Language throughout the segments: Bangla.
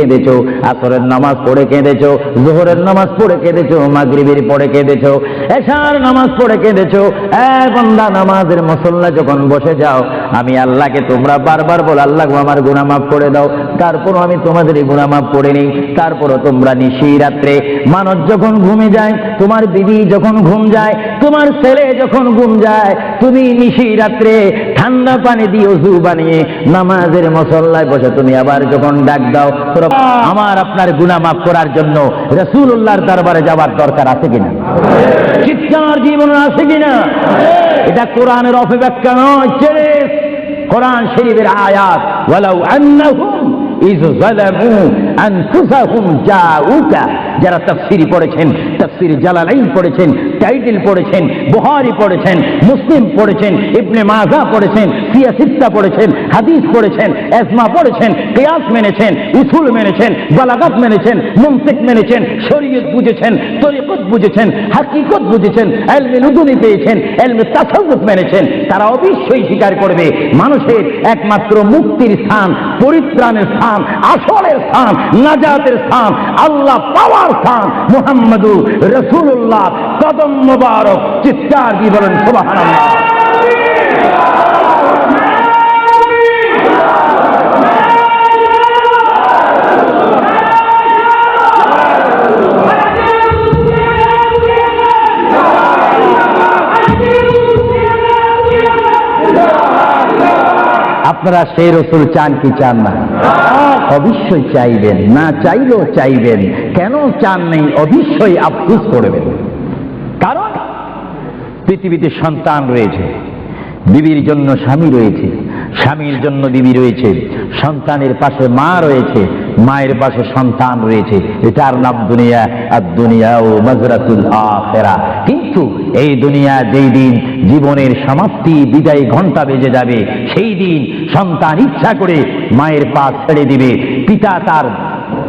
কেঁদেছো, আসরের নামাজ পড়ে কেঁদেছো, জোহরের নামাজ পড়ে কেঁদেছো, মাগরিবের পড়ে কেঁদেছো, এশার নামাজ পড়ে কেঁদেছো, এ নামাজের মুসল্লা যখন বসে যাও, আমি আল্লাহকে তোমরা বারবার বল, আল্লাহ আমার গুনাহ মাফ করে দাও, তারপরও আমি তোমাদের গুনাহ মাফ করে নিই তারপরও তোমরা নিশি রাত্রে মানুষ যখন ঘুমে যায়, তোমার দিদি যখন ঘুম যায়, তোমার ছেলে যখন ঘুম যায়, তুমি নিশি রাত্রে ঠান্ডা পানি দিয়ে ওজু বানিয়ে নামাজের মসল্লায় বসে। তুমি আবার যখন ডাক দাও আমার আপনার গুনাহ মাফ করার জন্য রসুল্লাহর দরবারে যাওয়ার দরকার আছে কিনা? চিৎকার জীবন আছে কিনা? এটা কোরআনের অপব্যাখ্যা নয়, ছেড়ে কোরআন শরীফের আয়াত ইজ আনফুসাহুম জাউকা, যারা তাফসিরি পড়েছেন, তাফসির জালালাইন পড়েছেন, টাইটেল পড়েছেন বুহারি পড়েছেন, মুসলিম পড়েছেন, ইবনে মাজা পড়েছেন সিয়াসিত্তা পড়েছেন, হাদিস পড়েছেন এসমা পড়েছেন, কিয়াস মেনেছেন, উসুল মেনেছেন, বালাগাত মেনেছেন মুমসিক মেনেছেন, শরীয়ত বুঝেছেন, তরিকত বুঝেছেন, হাকিকত বুঝেছেন, এলমে নুদুনি পেয়েছেন, এলমে তাসাউফ মেনেছেন, তারা অবশ্যই স্বীকার করবে, মানুষের একমাত্র মুক্তির স্থান, পরিত্রাণের স্থান, আসলের স্থান নাজাতের স্থান আল্লাহ পাওয়ার স্থান মুহাম্মদু রসুল্লাহ কদম মুবারক, চিৎকার দিয়ে সুবহানাল্লাহ। আপনারা সেই রসুল চান কি চান না? অবশ্যই চাইবেন, না চাইলেও চাইবেন। কেন চান নেই, অবশ্যই আফসুস করবেন। কারণ পৃথিবীতে সন্তান রয়েছে, বিবির জন্য স্বামী রয়েছে, স্বামীর জন্য বিবি রয়েছে, সন্তানের পাশে মা রয়েছে মায়ের পাশে সন্তান রয়েছে। এটার নাম দুনিয়া, আর দুনিয়া ও মজরাতুল আখেরা। কিন্তু এই দুনিয়া যেই দিন জীবনের সমাপ্তি, বিদায় ঘণ্টা বেজে যাবে, সেই দিন সন্তান ইচ্ছা করে মায়ের পা ছেড়ে দিবে, পিতা তার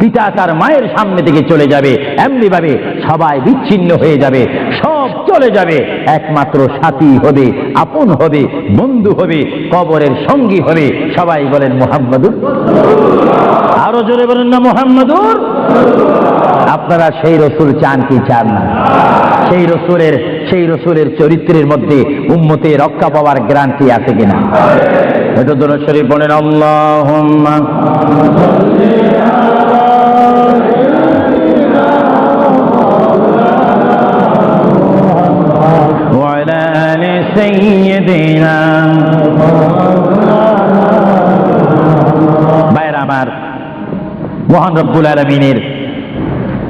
পিতা তার মায়ের সামনে থেকে চলে যাবে। এমনি ভাবে সবাই বিচ্ছিন্ন হয়ে যাবে। সব চলে যাবে। একমাত্র সাথী হবে, আপন হবে, বন্ধু হবে, কবরের সঙ্গী হবে। সবাই বলেন, মোহাম্মদুর আরও জোরে বলেন না, মোহাম্মদুর আপনারা সেই রসুল চান কি চান না? সেই রসুলের সেই রসুলের চরিত্রের মধ্যে উম্মতে রক্ষা পাওয়ার গ্যারান্টি আছে কিনা? এটা দোলা শরীফ বলেন আল্লাহ سيدنا ভাইরা আমার মহান রব্বুল আলমিনের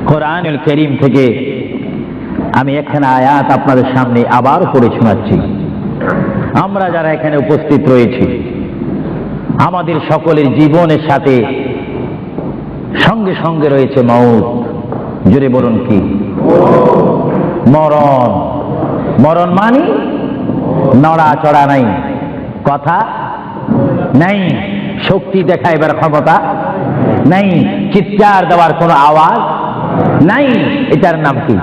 কোরআনুল করিম থেকে আমি একখানা আয়াত আপনাদের সামনে আবার পড়ে শোনাচ্ছি আমরা যারা এখানে উপস্থিত রয়েছি আমাদের সকলের জীবনের সাথে সঙ্গে সঙ্গে রয়েছে মৌত জুড়ে বলুন কি মরণ মরণ মানি নড়া চড়া নাই। কথা নাই। শক্তি দেখাইবার ক্ষমতা নাই। চিৎকার দেওয়ার কোনো আওয়াজ নাই। এটার নাম কি।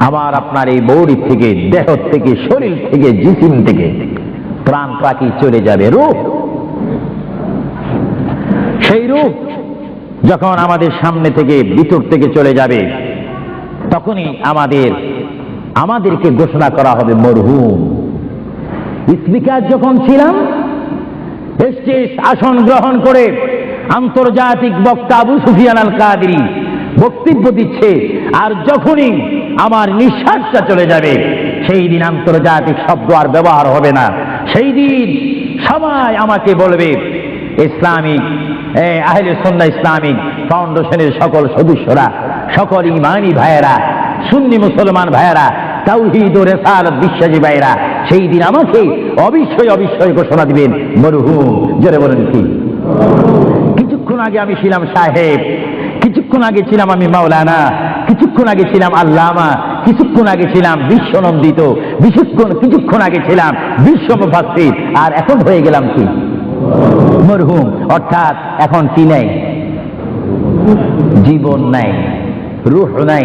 আবার আপনার এই বৌড়ি থেকে, দেহ থেকে, শরীর থেকে, জিসিম থেকে প্রাণ পাখি চলে যাবে রূপ। সেই রূপ যখন আমাদের সামনে থেকে ভিতর থেকে চলে যাবে, তখনই আমাদের আমাদেরকে ঘোষণা করা হবে মরহুম। স্পিকার যখন ছিলাম আসন গ্রহণ করে আন্তর্জাতিক বক্তা আবু সুফিয়ান আল কাদরি বক্তব্য দিচ্ছে, আর যখনই আমার নিঃশ্বাসটা চলে যাবে, সেই দিন আন্তর্জাতিক শব্দ আর ব্যবহার হবে না। সেই দিন সবাই আমাকে বলবে, ইসলামিক আহলে সন্ধ্যা ইসলামিক, ফাউন্ডেশনের সকল সদস্যরা, সকল ইমানি ভাইয়েরা সুন্নি মুসলমান ভাইয়েরা, তাওহীদ ও রেসালত বিশ্বাসী ভাইয়েরা, সেই দিন আমাকে অবশ্যই অবশ্যই ঘোষণা দিবেন, মরহুম, জোরে বলেন কি? কিছুক্ষণ আগে আমি ছিলাম সাহেব, কিছুক্ষণ আগে ছিলাম আমি মাওলানা, কিছুক্ষণ আগে ছিলাম আল্লামা, কিছুক্ষণ আগে ছিলাম বিশ্বনন্দিত বিশুক্ষণ কিছুক্ষণ আগে ছিলাম বিশ্ব মুফাসসির আর এখন হয়ে গেলাম কি? মরহুম, অর্থাৎ এখন কি নেই? জীবন নাই, রুহ নাই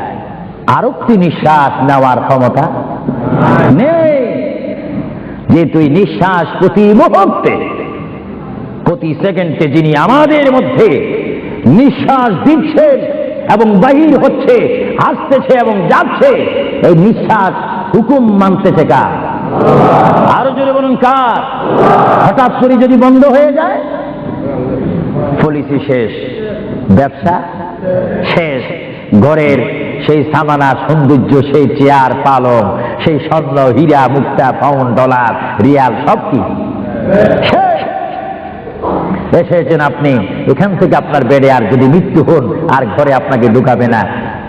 আর একটি নিঃশ্বাস নেওয়ার ক্ষমতা নেই। যে তুই নিঃশ্বাস প্রতি মুহূর্তে, প্রতি সেকেন্ডে যিনি আমাদের মধ্যে নিঃশ্বাস দিচ্ছেন এবং বাহির হচ্ছে আসতেছে এবং যাচ্ছে, এই নিঃশ্বাস হুকুম মানতেছে কার? আরও জোরে বলুন কার? হঠাৎ করে যদি বন্ধ হয়ে যায়, পলিসি শেষ, ব্যবসা শেষ, ঘরের সেই সামানা সৌন্দর্য, সেই চেয়ার পালং, সেই স্বর্ণ, হীরা, মুক্তা পাউন্ড ডলার, রিয়াল সব কি এসেছেন আপনি। এখান থেকে আপনার বেডে আর যদি মৃত্যু হন, আর ঘরে আপনাকে ঢুকাবে না।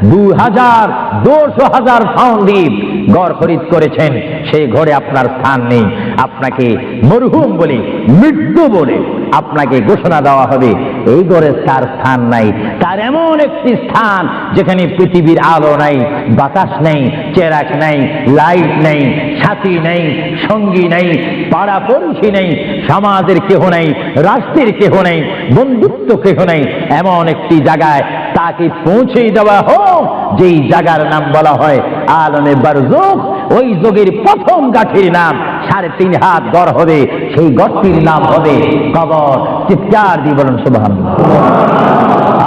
দু হাজার দুশো হাজার পাউন্ড দ্বীপ গড় খরিদ করেছেন। সেই ঘরে আপনার স্থান নেই। আপনাকে মরহুম বলে মৃত্যু বলে। আপনাকে ঘোষণা দেওয়া হবে, এই ঘরে তার স্থান নাই। তার এমন একটি স্থান যেখানে পৃথিবীর আলো নাই, বাতাস নেই, চেরাক নাই, লাইট নেই সাথী নেই, সঙ্গী নেই পাড়া পড়শি নেই, সমাজের কেহ নেই, রাষ্ট্রের কেহ নেই, বন্ধুত্ব কেহ নেই। এমন একটি জায়গায় তাকে পৌঁছে দেওয়া হোক, যেই জায়গার নাম বলা হয় আলমে বারজুক ওই যোগের প্রথম গাঠির নাম সাড়ে তিন হাত গড় হবে। সেই গড়টির নাম হবে কবর। চিৎকার দিয়ে বলুন সুবাহান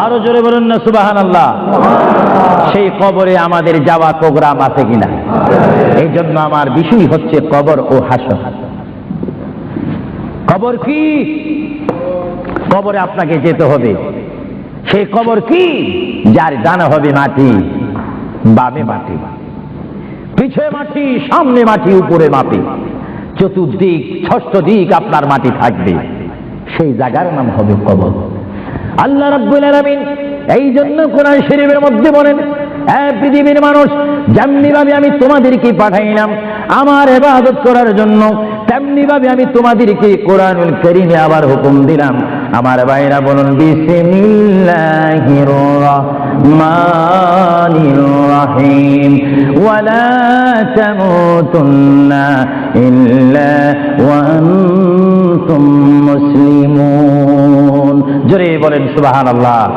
আরও জোরে বলুন না সুবাহান আল্লাহ সেই কবরে আমাদের যাওয়া প্রোগ্রাম আছে কিনা? এই জন্য আমার বিষয় হচ্ছে কবর ও হাসর। কবর কি? কবরে আপনাকে যেতে হবে। সেই কবর কি? যার ডানে হবে মাটি, বামে মাটি। পিছে মাটি, সামনে মাটি, উপরে মাটি। চতুর্দিক, ষষ্ঠ দিক আপনার মাটি থাকবে। সেই জায়গার নাম হবে কবর। আল্লাহ রাব্বুল আলামিন এই জন্য কোরআন শরীফের মধ্যে বলেন, এ পৃথিবীর মানুষ যেমনি ভাবে আমি তোমাদেরকে পাঠাইলাম, আমার এবাদত করার জন্য তেমনি ভাবে আমি তোমাদেরকে কোরআনুল করিমে আবার হুকুম দিলাম। আমার ভাইরা বলুন, বিসমিল্লাহির রহমানির রহিম। ওয়ালা তামুতুন্না ইল্লা ওয়া আনতুম মুসলিমুন। জোরে বলেন, সুবহানাল্লাহ।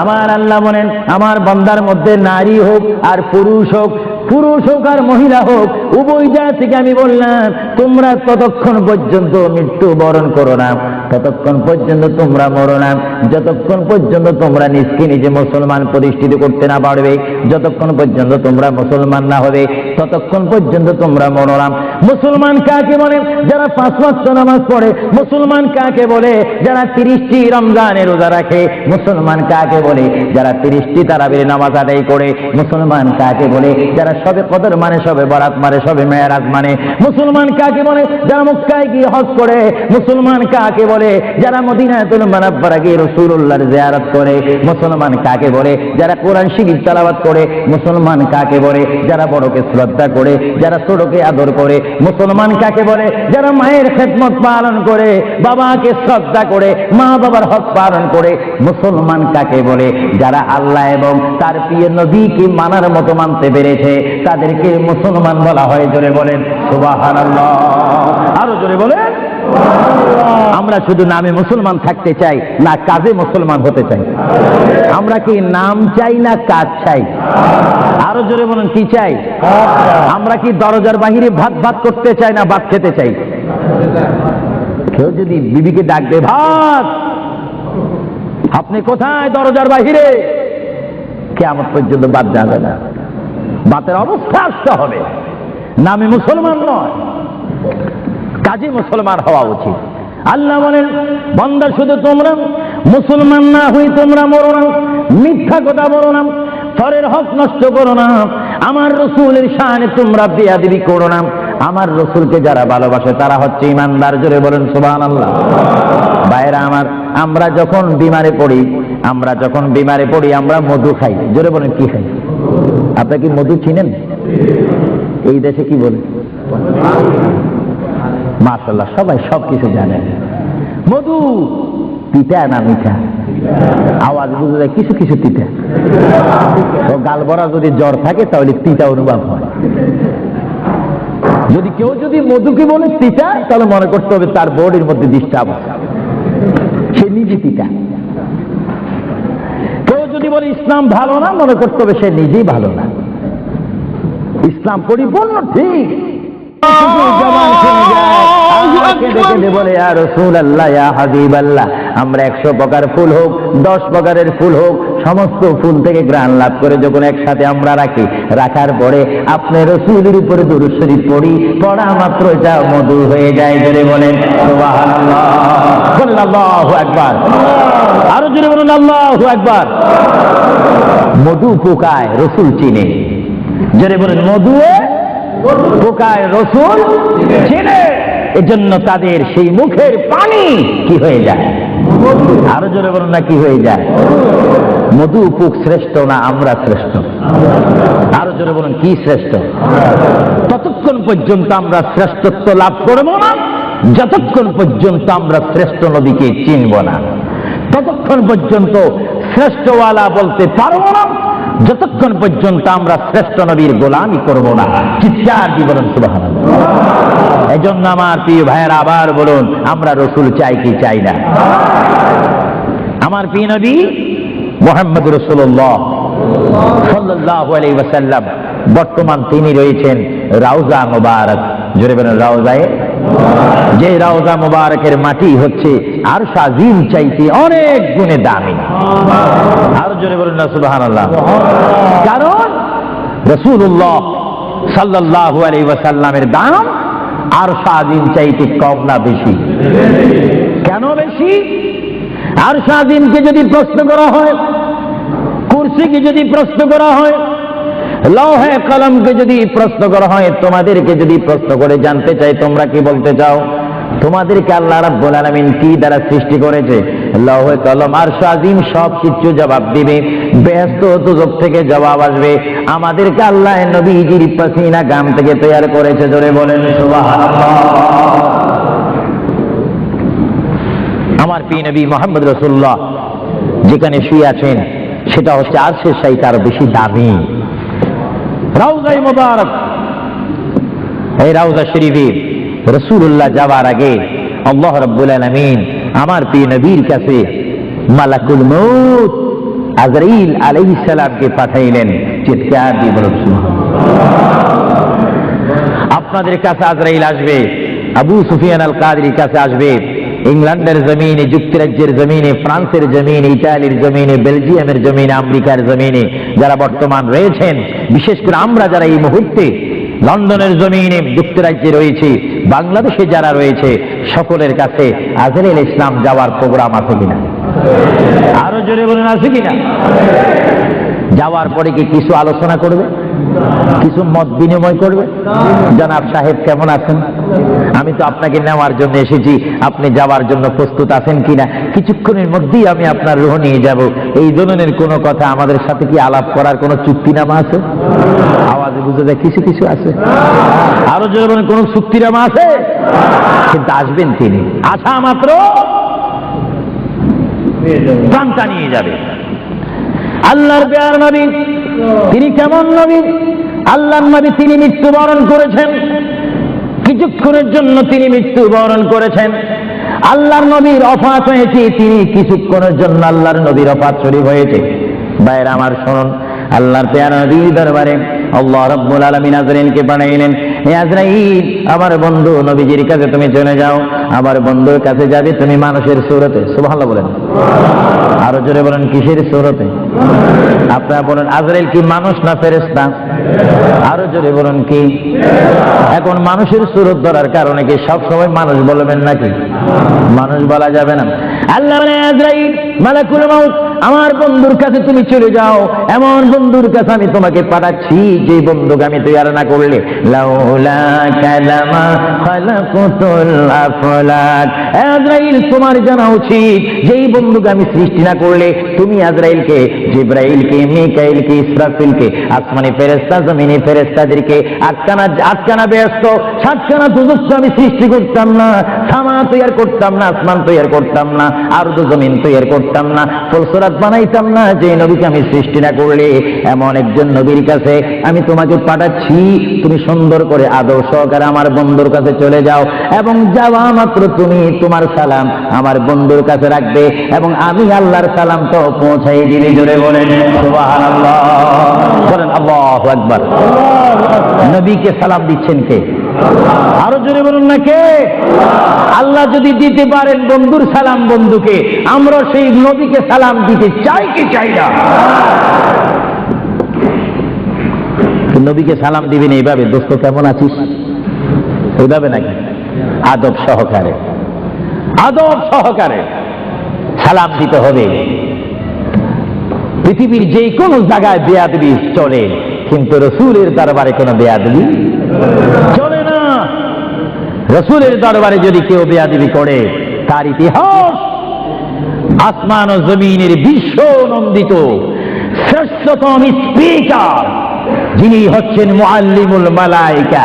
আমার আল্লাহ বলেন, আমার বান্দার মধ্যে নারী হোক আর পুরুষ হোক পুরুষ হোক আর মহিলা হোক, উভয় থেকে আমি বললাম, তোমরা ততক্ষণ পর্যন্ত মৃত্যু বরণ করো না। ততক্ষণ পর্যন্ত তোমরা মরো না। যতক্ষণ পর্যন্ত তোমরা নিজকে নিজে মুসলমান প্রতিষ্ঠিত করতে না পারবে, যতক্ষণ পর্যন্ত তোমরা মুসলমান না হবে ততক্ষণ পর্যন্ত তোমরা মরো না মুসলমান কাকে বলে? যারা পাঁচ ওয়াক্ত নামাজ পড়ে, মুসলমান কাকে বলে? যারা তিরিশটি রমজানের রোজা রাখে, মুসলমান কাকে বলে? যারা তিরিশটি তারাবির নামাজ আদায় করে, মুসলমান কাকে বলে? যারা সবে কদর মানে সবে বরাত মানে সবে মেয়ারাজ মানে মুসলমান কাকে বলে? যারা মক্কায় গিয়ে হজ করে, মুসলমান কাকে বলে? যারা মদিনাতুল মানাব্বারা গিয়ে রসুল্লাহর জিয়ারত করে, মুসলমান কাকে বলে? যারা কোরআন শরীফ তেলাওয়াত করে, মুসলমান কাকে বলে? যারা বড়কে শ্রদ্ধা করে, যারা ছোটকে আদর করে, মুসলমান কাকে বলে? যারা মায়ের খেদমত পালন করে, বাবাকে শ্রদ্ধা করে, মা বাবার হক পালন করে, মুসলমান কাকে বলে? যারা আল্লাহ এবং তার প্রিয় নদীকে মানার মতো মানতে পেরেছে, তাদেরকে মুসলমান বলা হয়, জোরে বলেন সুবাহ আরও জোরে বলেন। আমরা শুধু নামে মুসলমান থাকতে চাই, না কাজে মুসলমান হতে চাই। আমরা কি নাম চাই না কাজ চাই? আরও জোরে বলুন, কি চাই? আমরা কি দরজার বাহিরে ভাত ভাত করতে চাই না ভাত খেতে চাই? কেউ যদি বিবিকে ডাকবে ভাত, আপনি কোথায় দরজার বাহিরে? কেমন পর্যন্ত বাদ যাবে না। বাতের অবস্থা আসতে হবে। নামে মুসলমান নয়। কাজে মুসলমান হওয়া উচিত। আল্লাহ বলেন, বন্দা শুধু তোমরা, মুসলমান না হই তোমরা মরো না, মিথ্যা কথা বলো না পরের হক নষ্ট করো না, আমার রসুলের শানে তোমরা বেয়াদিবি করো না। আমার রসুলকে যারা ভালোবাসে, তারা হচ্ছে ইমানদার। জোরে বলেন সুবাহ আল্লাহ বাইরা আমার, আমরা যখন বিমারে পড়ি, আমরা যখন বিমারে পড়ি, আমরা মধু খাই। জোরে বলেন, কি খাই? আপনি কি মধু চিনেন? এই দেশে কি বলে? মাশাল্লাহ সবাই সব কিছু জানে। মধু পিঠা না মিঠা? আওয়াজ বুঝে যায় কিছু কিছু তিতা। তো গাল ভরা যদি জ্বর থাকে, তাহলে তিতা অনুভব হয়। যদি কেউ যদি মধুকে বলে তিতা, তাহলে মনে করতে হবে তার বডির মধ্যে ডিস্টার্ব সে নিজে তিতা। কেউ যদি বলে ইসলাম ভালো না, মনে করতে হবে সে নিজেই ভালো না। ইসলাম পরিপূর্ণ, ঠিক। বলে আর রসুল আল্লাহ হাবিব আল্লাহ আমরা একশো প্রকার ফুল হোক, দশ প্রকারের ফুল হোক, সমস্ত ফুল থেকে গ্রাণ লাভ করে যখন একসাথে আমরা রাখি, রাখার পরে আপনি রসুলের উপরে দুরুদ শরীফ পড়ি, পড়া মাত্র যা মধু হয়ে যায়, জোরে বলেন আকবার। আরও জোরে বলুন, আল্লাহু আকবার। মধু পোকায় রসুল চিনে। জোরে বলেন, মধুয়ে পোকায় রসুল চিনে এজন্য তাদের সেই মুখের পানি কি হয়ে যায়? আরও জোরে বলুন না, কি হয়ে যায়? মধু পোক শ্রেষ্ঠ না আমরা শ্রেষ্ঠ? আরও জোরে বলুন, কি শ্রেষ্ঠ? ততক্ষণ পর্যন্ত আমরা শ্রেষ্ঠত্ব লাভ করব না, যতক্ষণ পর্যন্ত আমরা শ্রেষ্ঠ নদীকে চিনব না, ততক্ষণ পর্যন্ত শ্রেষ্ঠওয়ালা বলতে পারব না যতক্ষণ পর্যন্ত আমরা শ্রেষ্ঠ নবীর গোলামি করব না চিৎকার দি বলুন সুবাহ এজন্য আমার প্রিয় ভাইয়ের, আবার বলুন, আমরা রসুল চাই কি চাই না? আমার প্রিয় নবী মোহাম্মদ রসুল্লাহ বর্তমান তিনি রয়েছেন রাউজা মুবারক। জোরে বলেন, রাউজায়ে যে রাউজা মুবারকের মাটি হচ্ছে আর সাজিম চাইতে অনেক গুণে দামি। আর জোরে বলেন না সুবহানাল্লাহ। কারণ রাসূলুল্লাহ সাল্লাল্লাহু আলাইহি ওয়াসাল্লামের দাম আর সাজিম চাইতে কম না বেশি। কেন বেশি? আর সাজিমকে যদি প্রশ্ন করা হয় কুরসিকে যদি প্রশ্ন করা হয় লৌহে কলমকে যদি প্রশ্ন করা হয়, তোমাদেরকে যদি প্রশ্ন করে জানতে চাই, তোমরা কি বলতে চাও? তোমাদেরকে আল্লাহ রাব্বুল আলামিন কি দ্বারা সৃষ্টি করেছে? লৌহে কলম আর সাজিম সব কিছু জবাব দিবে, ব্যস্ত দুজক থেকে জবাব আসবে। আমাদেরকে আল্লাহ নবীজির পাসিনা গাম থেকে তৈরি করেছে ধরে বলেন আমার প্রিয় নবী মোহাম্মদ রসুল্লাহ যেখানে শুয়ে আছেন, সেটা হচ্ছে আর সে আরও বেশি দামি। রাউজাই মোবারক এই রাউজা শরীফে রসুল্লাহ যাওয়ার আগে আল্লাহ রব্বুল আলমিন আমার প্রিয় নবীর কাছে মালাকুল মৌত আজরাইল আলাইহিস সালামকে পাঠাইলেন। চিৎকার দিয়ে বলুন আপনাদের কাছে আজরাইল আসবে, আবু সুফিয়ান আল কাদরির কাছে আসবে। ইংল্যান্ডের জমিনে, যুক্তরাজ্যের জমিনে, ফ্রান্সের জমিনে ইটালির জমিনে, বেলজিয়ামের জমিনে, আমেরিকার জমিনে যারা বর্তমান রয়েছেন, বিশেষ করে আমরা যারা এই মুহূর্তে লন্ডনের জমিনে যুক্তরাজ্যে রয়েছে, বাংলাদেশে যারা রয়েছে, সকলের কাছে আজরেল ইসলাম যাওয়ার প্রোগ্রাম আছে কিনা? আরও জোরে বলেন, আছে কিনা? যাওয়ার পরে কি কিছু আলোচনা করবে? কিছু মত বিনিময় করবে? জনাব সাহেব কেমন আছেন? আমি তো আপনাকে নেওয়ার জন্য এসেছি। আপনি যাওয়ার জন্য প্রস্তুত আছেন কিনা? কিছুক্ষণের মধ্যেই আমি আপনার রুহ নিয়ে যাব। এই ধরনের কোনো কথা আমাদের সাথে কি আলাপ করার কোনো চুক্তিনামা আছে? আওয়াজে বুঝে যায় কিছু কিছু আছে। আরও বলেন কোনো চুক্তিনামা আছে? কিন্তু আসবেন তিনি। আসা মাত্র। প্রাণটা নিয়ে যাবে। আল্লাহর পেয়ার নবী, তিনি কেমন নবী? আল্লাহর নবী তিনি মৃত্যুবরণ করেছেন। কিছুক্ষণের জন্য তিনি মৃত্যুবরণ করেছেন। আল্লাহর নবীর অফাত হয়েছে, তিনি কিছুক্ষণের জন্য আল্লাহর নবীর অফাত শরীফ হয়েছে। বাইরে আমার শুনুন, আল্লাহর পেয়ার নবীর দরবারে আল্লাহ রব্বুল আলমিন আজরিনকে বানাইলেন। হে আজরাইল, আমার বন্ধু নবীজির কাছে তুমি চলে যাও। আমার বন্ধুর কাছে যাবে, তুমি মানুষের সুরতে। সুবহানাল্লাহ বলেন। আরও জোরে বলেন, কিসের সুরতে? আপনারা বলেন, আজরাইল কি মানুষ না ফেরেশতা? আরও জোরে বলেন, কি? এখন মানুষের সুরত ধরার কারণে কি সব সময় মানুষ বলবেন নাকি? মানুষ বলা যাবে না। আল্লাহ আজরাইল, মালাকুল মাউত, আমার বন্ধুর কাছে তুমি চলে যাও। এমন বন্ধুর কাছে আমি তোমাকে পাঠাচ্ছি। যে বন্ধুকে আমি তৈরি না করলে তোমার জানা উচিত, যেই বন্ধুকে আমি সৃষ্টি না করলে, তুমি আজরাইলকে, জিব্রাইলকে, মিকাইলকে, ইসরাফিলকে, আসমানি ফেরেস্তা জমিনি ফেরেস্তাদেরকে আটকানা আটকানা ব্যস্ত, সাতখানা দুদস্ত আমি সৃষ্টি করতাম না সামা তৈয়ার করতাম না, আসমান তৈয়ার করতাম না আর দু জমিন তৈয়ার করতাম না, ফুলসরাত বানাইতাম না যে নবীকে আমি সৃষ্টি না করলে, এমন একজন নবীর কাছে আমি তোমাকে পাঠাচ্ছি, তুমি সুন্দর করে আদর সহকারে আমার বন্ধুর কাছে চলে যাও এবং যাওয়া মাত্র তুমি তোমার সালাম আমার বন্ধুর কাছে রাখবে এবং আমি আল্লাহর সালাম তো পৌঁছাই দিলে জোরে বলেন বলেন, আল্লাহু আকবার। নবীকে সালাম দিচ্ছেন কে? আরও জোরে বলুন না কে? আল্লাহ যদি দিতে পারেন বন্ধুর সালাম বন্ধুকে, আমরা সেই নবীকে সালাম দিতে চাই কি চাই না? নবীকে সালাম দিবেন এইভাবে? দোস্ত, কেমন আছিস? এইভাবে নাকি? আদব সহকারে। আদব সহকারে সালাম দিতে হবে। পৃথিবীর যে কোনো জায়গায় বেয়াদবি চলে, কিন্তু রসুলের দরবারে কোনো বেয়াদবি চলে না। রসুলের দরবারে যদি কেউ বেয়াদবি করে, তার ইতিহাস আসমান ও জমিনের বিশ্ব নন্দিত শ্রেষ্ঠতম স্পিকার যিনি হচ্ছেন মুআল্লিমুল মালাইকা,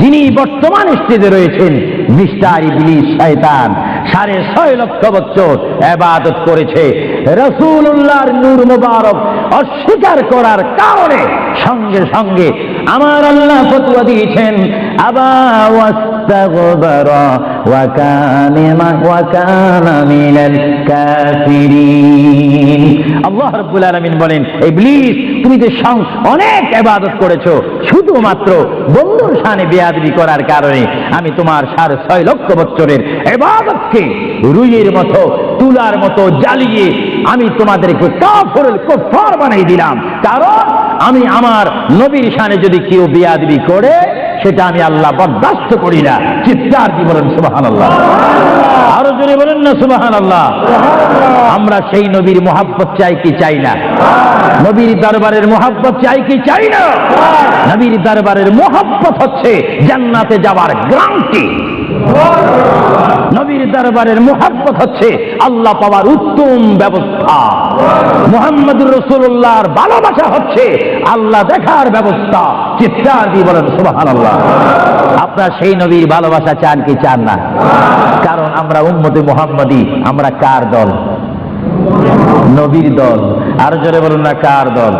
যিনি বর্তমান স্টেজে রয়েছেন, মিস্টার ইবলিস শয়তান, সাড়ে ছয় লক্ষ বছর এবাদত করেছে রসুল্লাহর নূর মুবারক অস্বীকার করার কারণে সঙ্গে সঙ্গে আমার আল্লাহ ফতুয়া দিয়েছেন আবার বলেন তুমি যে অনেক এবাদত শুধুমাত্র বন্ধুর করার কারণে আমি তোমার সাড়ে ছয় লক্ষ বছরের এবাদতকে রুইয়ের মতো তুলার মতো জ্বালিয়ে আমি তোমাদেরকে কাফরুল কুফার বানাই দিলাম। কারণ আমি আমার নবীর শানে যদি কেউ বেয়াদবি করে, সেটা আমি আল্লাহ বরদাস্ত করি না। চিৎকার কি বলেন সুবাহান আল্লাহ আরও জোরে বলেন না সুবাহান আল্লাহ আমরা সেই নবীর মোহাব্বত চাই কি চাই না? নবীর দরবারের মোহাব্বত চাই কি চাই না? নবীর দরবারের মোহাব্বত হচ্ছে জান্নাতে যাওয়ার গ্রান্টি নবীর দরবারের মোহাব্বত হচ্ছে আল্লাহ পাওয়ার উত্তম ব্যবস্থা। মোহাম্মদুর রসুল্লাহর ভালোবাসা হচ্ছে আল্লাহ দেখার ব্যবস্থা। চিৎকার দিয়ে বলেন সুবাহান আল্লাহ আপনার সেই নবীর ভালোবাসা চান কি চান না? কারণ আমরা উম্মতে মোহাম্মদী, আমরা কার দল? নবীর দল। আর জোরে বলুন না, কার দল?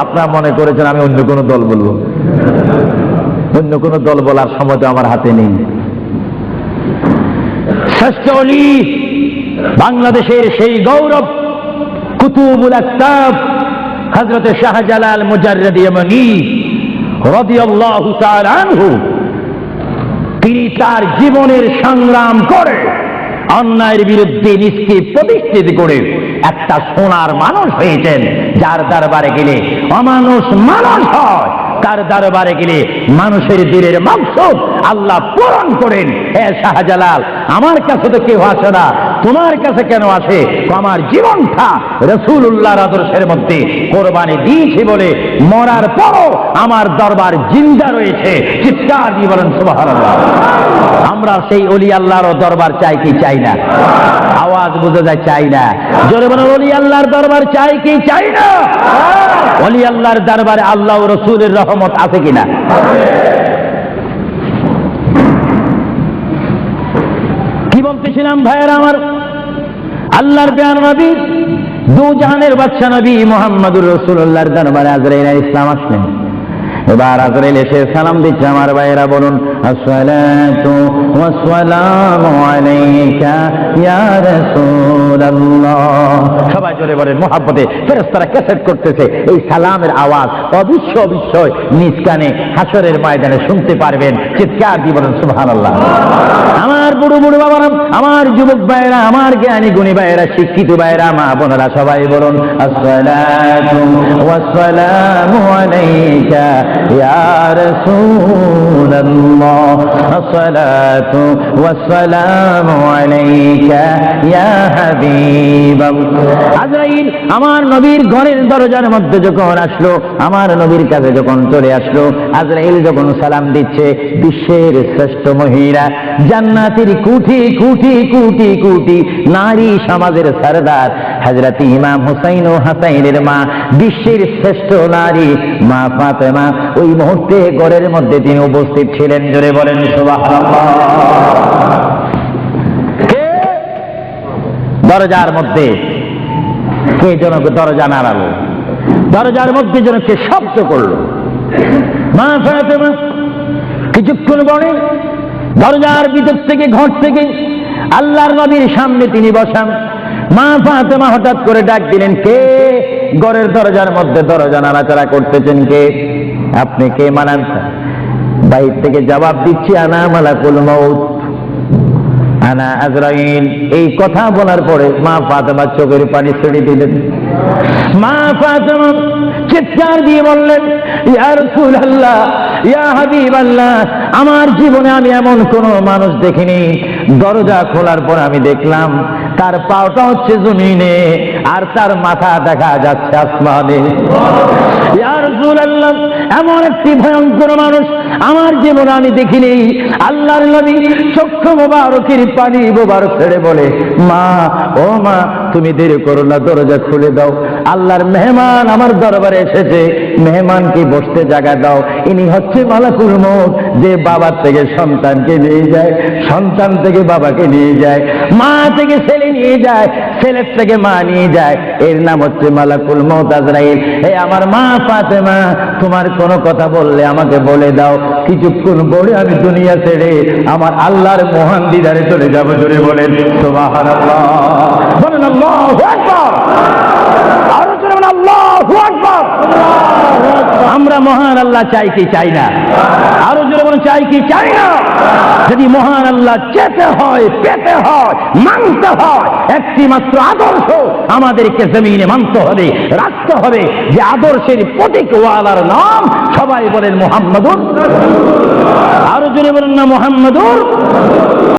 আপনারা মনে করেছেন আমি অন্য কোনো দল বলব? অন্য কোনো দল বলার সময় তো আমার হাতে নেই। শ্রেষ্ঠ অলি বাংলাদেশের সেই গৌরব, কুতুবুল আক্তাব হজরত শাহজালাল ইয়মনি রাদিয়াল্লাহু তিনি তার জীবনের সংগ্রাম করে অন্যায়ের বিরুদ্ধে নিজকে প্রতিষ্ঠিত করে একটা সোনার মানুষ হয়েছেন, যার দরবারে গেলে অমানুষ মানুষ হয়। তার দরবারে গেলে মানুষের দিনের মাকসুদ আল্লাহ পূরণ করেন। হে শাহজালাল, আমার কাছে তো কেউ আসে না। তোমার কাছে কেন আসে? আমার জীবনটা রসুল্লাহর আদর্শের মধ্যে কোরবানি দিয়েছি বলে মরার পরও আমার দরবার জিন্দা রয়েছে। চিৎকার দিয়ে বলেন, সুবহানাল্লাহ। আমরা সেই অলি আল্লাহর দরবার চাই কি চাই না? আওয়াজ বুঝে যায়, চাই না। জোরে বলেন, অলি আল্লাহর দরবার চাই কি? চাই না। অলি আল্লাহর দরবারে আল্লাহ রসুলের রহমত আছে কিনা? কি বলতেছিলাম ভাইয়ের আমার? আল্লাহর বেয়ান নবী দু জাহানের বাচ্চা নবী মোহাম্মদুর রসুল্লাহর দরবারে আজরাইল ইসলাম আসলেন। এবার আজরাইল এসে সালাম দিচ্ছে আমার ভাইয়েরা বলুন, আসসালাতু ওয়াসসালামু আলাইকা ইয়া রাসূলুল্লাহ। সবাই জোরে বলেন ফেরেশতারা ক্যাসেট করতেছে, এই সালামের আওয়াজ অবিশ্ব অবিশ্বয়, নিজ কানে হাসরের ময়দানে শুনতে পারবেন, চিৎকার দিয়ে সুবহানাল্লাহ। আমার বুড়ো বুড়ো বাবারা, আমার যুবক ভাইয়েরা, আমার জ্ঞানী গুণী ভাইয়েরা, শিক্ষিত ভাইয়েরা, মা বোনেরা, সবাই বলুন আমার নবীর ঘরের দরজার মধ্যে যখন আসলো, আমার নবীর কাছে যখন চলে আসলো, আজরাইল যখন সালাম দিচ্ছে, বিশ্বের শ্রেষ্ঠ মহিলা জান্নাতের কুটি কুটি কুটি কুটি নারী সমাজের সরদার। হজরত ইমাম হুসাইন ও হাসাইনের মা, বিশ্বের শ্রেষ্ঠ নারী মা ফাতেমা, ওই মুহূর্তে ঘরের মধ্যে তিনি উপস্থিত ছিলেন। জোরে বলেন দরজার মধ্যে কে যেন দরজা নাড়ালো? দরজার মধ্যে যেন কে শব্দ করল। মা ফাতেমা, কিছুক্ষণ পরে দরজার ভিতর থেকে, ঘর থেকে আল্লাহর নবীর সামনে তিনি বসান। মা ফাতেমা হঠাৎ করে ডাক দিলেন, কে? ঘরের দরজার মধ্যে দরজা নাড়াচাড়া করতেছেন কে? আপনি কে মানান? বাইর থেকে জবাব দিচ্ছি, আনা মালাকুল মৌত আনা আজরাইল। এই কথা বলার পরে মা ফাতেমা চোখের পানি ছেড়ে দিলেন। মা ফাতেমা চিৎকার দিয়ে বললেন, ইয়া রাসূলুল্লাহ, ইয়া হাবিবাল্লাহ, আমার জীবনে আমি এমন কোন মানুষ দেখিনি। দরজা খোলার পর আমি দেখলাম, তার পাওটা হচ্ছে জমিনে, আর তার মাথা দেখা যাচ্ছে আসমানে। ইয়া রাসূলুল্লাহ এমন একটি ভয়ঙ্কর মানুষ আমার জীবনে আমি দেখিনি। আল্লাহর নবী চক্ষু মোবারকের পানি মোবারক ছেড়ে বলে, মা, ও মা তুমি দেরি করো না, দরজা খুলে দাও। আল্লাহর মেহমান আমার দরবারে এসেছে। মেহমানকে বসতে জায়গা দাও। ইনি হচ্ছে মালাকুল মৌত যে বাবার থেকে সন্তানকে নিয়ে যায়, সন্তান থেকে বাবাকে নিয়ে যায়, মা থেকে ছেলে নিয়ে যায়, ছেলের থেকে মা নিয়ে যায়। এর নাম হচ্ছে মালাকুল মৌত আজরাইল। এই আমার মা ফাতেমা, তোমার কোনো কথা বললে আমাকে বলে দাও। কিছুক্ষণ পরে আমি দুনিয়া ছেড়ে আমার আল্লাহর মহান দিদারে চলে যাব, জোরে বলেন, সুবহানাল্লাহ। বলেন, আল্লাহু। আরও আমরা মহান আল্লাহ চাই কি চাই না? আরও জোরে বলেন, চাই কি চাই না? যদি মহান আল্লাহ চেতে হয়, পেতে হয়, মানতে হয় একটি মাত্র আদর্শ আমাদেরকে জমিনে মানতে হবে, রাখতে হবে, যে আদর্শের প্রতীক ওয়ালার নাম সবাই বলেন মোহাম্মদুর আরও জোরে বলেন না, মোহাম্মদুর